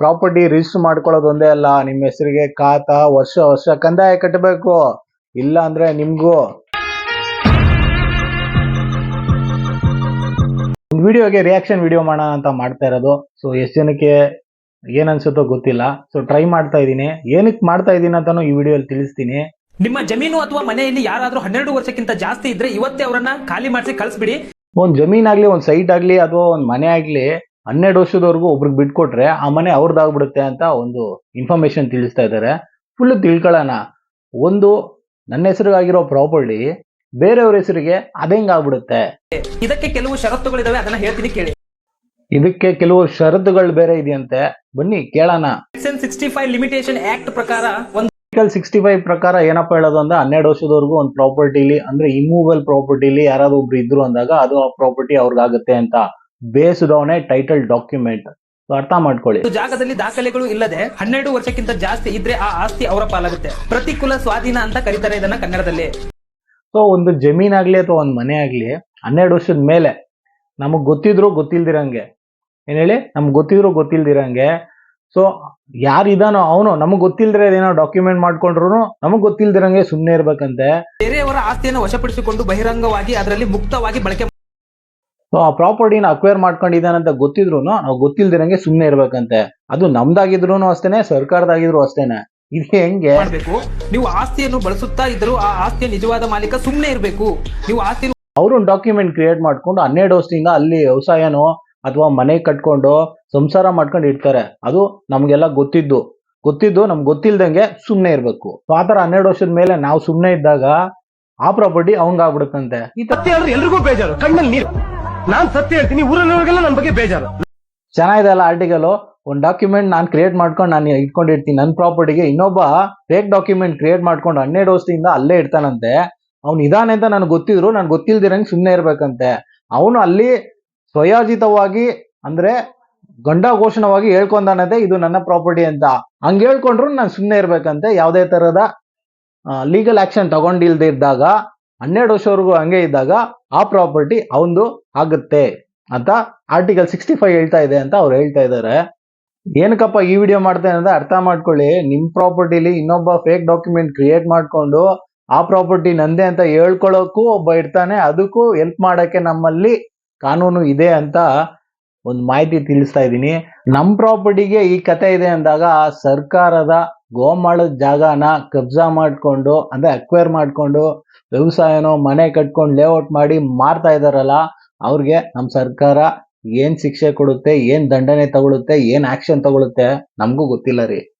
Property register ಮಾಡ್ಕೊಳ್ಳೋದು ಒಂದೇ ಅಲ್ಲ ನಿಮ್ಮ ಹೆಸರಿಗೆ ಖಾತಾ ವರ್ಷ ವರ್ಷ ಕಂದಾಯ ಕಟ್ಟಬೇಕು. ಇಲ್ಲ ಅಂದ್ರೆ ನಿಮ್ಗೂ. ವಿಡಿಯೋಗೆ ರಿಯಾಕ್ಷನ್ ವಿಡಿಯೋ ಮಾಡೋಣ ಅಂತ ಮಾಡ್ತಾ ಇರೋದು. ಸೊ ಎಷ್ಟು ಜನಕ್ಕೆ ಏನ್ ಅನ್ಸುತ್ತೋ ಗೊತ್ತಿಲ್ಲ. ಸೊ ಟ್ರೈ ಮಾಡ್ತಾ ಇದ್ದೀನಿ. ಏನಕ್ಕೆ ಮಾಡ್ತಾ ಇದ್ದೀನಿ ಅಂತಾನು ಈ ವಿಡಿಯೋಲಿ ತಿಳಿಸ್ತೀನಿ. ನಿಮ್ಮ ಜಮೀನು ಅಥವಾ ಮನೆಯಲ್ಲಿ ಯಾರಾದ್ರೂ ಹನ್ನೆರಡು ವರ್ಷಕ್ಕಿಂತ ಜಾಸ್ತಿ ಇದ್ರೆ ಇವತ್ತೇ ಅವರನ್ನ ಖಾಲಿ ಮಾಡಿಸಿ ಕಳಿಸ್ಬಿಡಿ. ಒಂದ್ ಜಮೀನ್ ಆಗ್ಲಿ ಒಂದ್ ಸೈಟ್ ಆಗ್ಲಿ ಅಥವಾ ಒಂದ್ ಮನೆ ಆಗ್ಲಿ ಹನ್ನೆರಡು ವರ್ಷದವರೆಗೂ ಒಬ್ರಿಗೆ ಬಿಟ್ಕೊಟ್ರೆ ಆ ಮನೆ ಅವ್ರದ್ದಾಗ್ಬಿಡುತ್ತೆ ಅಂತ ಒಂದು ಇನ್ಫಾರ್ಮೇಶನ್ ತಿಳಿಸ್ತಾ ಇದ್ದಾರೆ. ಫುಲ್ ತಿಳ್ಕೊಳ್ಳೋಣ. ಒಂದು ನನ್ನ ಹೆಸರಿಗಾಗಿರೋ ಪ್ರಾಪರ್ಟಿ ಬೇರೆಯವ್ರ ಹೆಸರಿಗೆ ಅದೇಂಗ್ ಆಗ್ಬಿಡುತ್ತೆ? ಇದಕ್ಕೆ ಕೆಲವು ಷರತ್ತುಗಳಿದಾವೆ ಅದನ್ನ ಹೇಳ್ತೀನಿ ಕೇಳಿ. ಇದಕ್ಕೆ ಕೆಲವು ಷರತ್ತುಗಳು ಬೇರೆ ಇದೆಯಂತೆ. ಬನ್ನಿ ಕೇಳೋಣ. Section sixty five limitation act ಪ್ರಕಾರ ಒಂದು ಆರ್ಟಿಕಲ್ ಸಿಕ್ಸ್ಟಿ ಫೈವ್ ಪ್ರಕಾರ ಏನಪ್ಪ ಹೇಳೋದು ಅಂದ್ರೆ ಹನ್ನೆರಡು ವರ್ಷದವರೆಗೂ ಒಂದು ಪ್ರಾಪರ್ಟಿಲಿ ಅಂದ್ರೆ ಇಮೂವಲ್ ಪ್ರಾಪರ್ಟಿಲಿ ಯಾರಾದ್ರೂ ಒಬ್ರು ಇದ್ರು ಅಂದಾಗ ಅದು ಆ ಪ್ರಾಪರ್ಟಿ ಅವ್ರಿಗಾಗುತ್ತೆ ಅಂತ. Based on a title document ಅರ್ಥ ಮಾಡ್ಕೊಳ್ಳಿ. ಜಾಗದಲ್ಲಿ ದಾಖಲೆಗಳು ಇಲ್ಲದೆ ಹನ್ನೆರಡು ವರ್ಷಕ್ಕಿಂತ ಜಾಸ್ತಿ ಇದ್ರೆ ಆ ಆಸ್ತಿ ಅವರ ಪಾಲಾಗುತ್ತೆ. ಪ್ರತಿಕೂಲ ಸ್ವಾಧೀನ ಅಂತ ಕರೀತಾರೆ ಇದನ್ನ ಕನ್ನಡದಲ್ಲಿ. ಸೊ ಒಂದು ಜಮೀನ್ ಆಗ್ಲಿ ಅಥವಾ ಒಂದು ಮನೆ ಆಗ್ಲಿ ಹನ್ನೆರಡು ವರ್ಷದ ಮೇಲೆ ನಮಗ್ ಗೊತ್ತಿದ್ರು ಗೊತ್ತಿಲ್ದಿರಂಗೆ. ಏನ್ ಹೇಳಿ? ನಮ್ಗೆ ಗೊತ್ತಿದ್ರು ಗೊತ್ತಿಲ್ದಿರಂಗೆ. ಸೊ ಯಾರಿದಾನೋ ಅವನು ನಮಗ್ ಗೊತ್ತಿಲ್ದಿರ ಏನೋ ಡಾಕ್ಯುಮೆಂಟ್ ಮಾಡ್ಕೊಂಡ್ರು ನಮಗ್ ಗೊತ್ತಿಲ್ದಿರಂಗೆ ಸುಮ್ನೆ ಇರ್ಬೇಕಂತೆ. ಬೇರೆಯವರ ಆಸ್ತಿಯನ್ನು ವಶಪಡಿಸಿಕೊಂಡು ಬಹಿರಂಗವಾಗಿ ಅದರಲ್ಲಿ ಮುಕ್ತವಾಗಿ ಬಳಕೆ ಸೊ ಆ ಪ್ರಾಪರ್ಟಿನ ಅಕ್ವೈರ್ ಅಂತ ಗೊತ್ತಿದ್ರು ನಾವು ಗೊತ್ತಿಲ್ದಿರಂಗೆ ಸುಮ್ನೆ ಇರ್ಬೇಕಂತೆ. ಅದು ನಮ್ದಾಗಿದ್ರು ಅಷ್ಟೇನೆ ಸರ್ಕಾರದಾಗಿದ್ರು ಅಷ್ಟೇನೆ. ಇದು ಹೆಂಗೆ? ಮಾಡಬೇಕು. ನೀವು ಆಸ್ತಿಯನ್ನು ಬಳಸುತ್ತಾ ಇದ್ದರೂ ಆ ಆಸ್ತಿಯ ನಿಜವಾದ ಮಾಲೀಕ ಸುಮ್ಮನೆ ಇರಬೇಕು. ನೀವು ಆಸ್ತಿ ಅವರು ಒಂದು ಡಾಕ್ಯುಮೆಂಟ್ ಕ್ರಿಯೇಟ್ ಮಾಡ್ಕೊಂಡು ಹನ್ನೆರಡು ವರ್ಷದಿಂದ ಅಲ್ಲಿ ವ್ಯವಸಾಯನೋ ಅಥವಾ ಮನೆ ಕಟ್ಕೊಂಡು ಸಂಸಾರ ಮಾಡ್ಕೊಂಡು ಇರ್ತಾರೆ. ಅದು ನಮ್ಗೆಲ್ಲ ಗೊತ್ತಿದ್ದು. ಗೊತ್ತಿದ್ದು ನಮ್ಗೆ ಗೊತ್ತಿಲ್ದಂಗೆ ಸುಮ್ನೆ ಇರ್ಬೇಕು. ಆ ತರ ಹನ್ನೆರಡು ವರ್ಷದ ಮೇಲೆ ನಾವು ಸುಮ್ನೆ ಇದ್ದಾಗ ಆ ಪ್ರಾಪರ್ಟಿ ಅವಂಗಾಗ್ಬಿಡುತ್ತಂತೆ ಈ ತತ್ತಿ ಹೇಳಿದ್ರೆ ಎಲ್ರಿಗೂ ಬೇಜಾರು. ಕಣ್ಣಲ್ಲಿ ನೀರು. ನಾನ್ ಸತ್ಯ ಹೇಳ್ತೀನಿ, ಊರಲ್ಲಿರೋರ್ಗೆಲ್ಲ ನನ್ ಬಗ್ಗೆ ಬೇಜಾರು. ಚೆನ್ನಾಗಿದೆ ಅಲ್ಲ ಆರ್ಟಿಕಲ್ ಒಂದು ಡಾಕ್ಯುಮೆಂಟ್ ನಾನು ಕ್ರಿಯೇಟ್ ಮಾಡ್ಕೊಂಡು ನಾನು ಇಟ್ಕೊಂಡಿರ್ತೀನಿ. ನನ್ನ ಪ್ರಾಪರ್ಟಿಗೆ ಇನ್ನೊಬ್ಬ ಫೇಕ್ ಡಾಕ್ಯುಮೆಂಟ್ ಕ್ರಿಯೇಟ್ ಮಾಡ್ಕೊಂಡು ಹನ್ನೆರಡು ವರ್ಷದಿಂದ ಅಲ್ಲೇ ಇರ್ತಾನಂತೆ. ಅವ್ನು ಇದಾನೆ ಅಂತ ನನಗೆ ಗೊತ್ತಿದ್ರು ನಾನು ಗೊತ್ತಿಲ್ದಿರಂಗೆ ಸುಮ್ಮನೆ ಇರ್ಬೇಕಂತೆ. ಅವನು ಅಲ್ಲಿ ಸ್ವಯೋಜಿತವಾಗಿ ಅಂದ್ರೆ ಗಂಡ ಘೋಷಣವಾಗಿ ಹೇಳ್ಕೊಂಡಾನಂತೆ, ಇದು ನನ್ನ ಪ್ರಾಪರ್ಟಿ ಅಂತ. ಹಂಗೆ ಹೇಳ್ಕೊಂಡ್ರು ನಾನು ಸುಮ್ಮನೆ ಇರ್ಬೇಕಂತೆ. ಯಾವುದೇ ತರದ ಲೀಗಲ್ ಆಕ್ಷನ್ ತಗೊಂಡಿಲ್ದೇ ಇದ್ದಾಗ ಹನ್ನೆರಡು ವರ್ಷವರೆಗೂ ಹಂಗೆ ಇದ್ದಾಗ ಆ ಪ್ರಾಪರ್ಟಿ ಅವಂದು ಆಗುತ್ತೆ ಅಂತ ಆರ್ಟಿಕಲ್ ಸಿಕ್ಸ್ಟಿ ಫೈವ್ ಹೇಳ್ತಾ ಇದೆ ಅಂತ ಅವ್ರು ಹೇಳ್ತಾ ಇದ್ದಾರೆ. ಏನಕ್ಕಪ್ಪ ಈ ವಿಡಿಯೋ ಮಾಡ್ತೇನೆ ಅಂದ್ರೆ ಅರ್ಥ ಮಾಡ್ಕೊಳ್ಳಿ. ನಿಮ್ ಪ್ರಾಪರ್ಟಿಲಿ ಇನ್ನೊಬ್ಬ ಫೇಕ್ ಡಾಕ್ಯುಮೆಂಟ್ ಕ್ರಿಯೇಟ್ ಮಾಡಿಕೊಂಡು ಆ ಪ್ರಾಪರ್ಟಿ ನಂದೇ ಅಂತ ಹೇಳ್ಕೊಳ್ಳೋಕ್ಕೂ ಒಬ್ಬ ಇರ್ತಾನೆ. ಅದಕ್ಕೂ ಹೆಲ್ಪ್ ಮಾಡೋಕ್ಕೆ ನಮ್ಮಲ್ಲಿ ಕಾನೂನು ಇದೆ ಅಂತ ಒಂದು ಮಾಹಿತಿ ತಿಳಿಸ್ತಾ ಇದ್ದೀನಿ. ನಮ್ಮ ಪ್ರಾಪರ್ಟಿಗೆ ಈ ಕತೆ ಇದೆ ಅಂದಾಗ ಸರ್ಕಾರದ ಗೋಮಾಳದ ಜಾಗನ ಕಬ್ಜಾ ಮಾಡ್ಕೊಂಡು, ಅಂದ್ರೆ ಅಕ್ವೈರ್ ಮಾಡ್ಕೊಂಡು, ವ್ಯವಸಾಯನೋ ಮನೆ ಕಟ್ಕೊಂಡು ಲೇಔಟ್ ಮಾಡಿ ಮಾರ್ತಾ ಇದಾರಲ್ಲ, ಅವ್ರಿಗೆ ನಮ್ ಸರ್ಕಾರ ಏನ್ ಶಿಕ್ಷೆ ಕೊಡುತ್ತೆ, ಏನ್ ದಂಡನೆ ತಗೊಳುತ್ತೆ, ಏನ್ ಆಕ್ಷನ್ ತಗೊಳುತ್ತೆ, ನಮಗೂ ಗೊತ್ತಿಲ್ಲ ರೀ.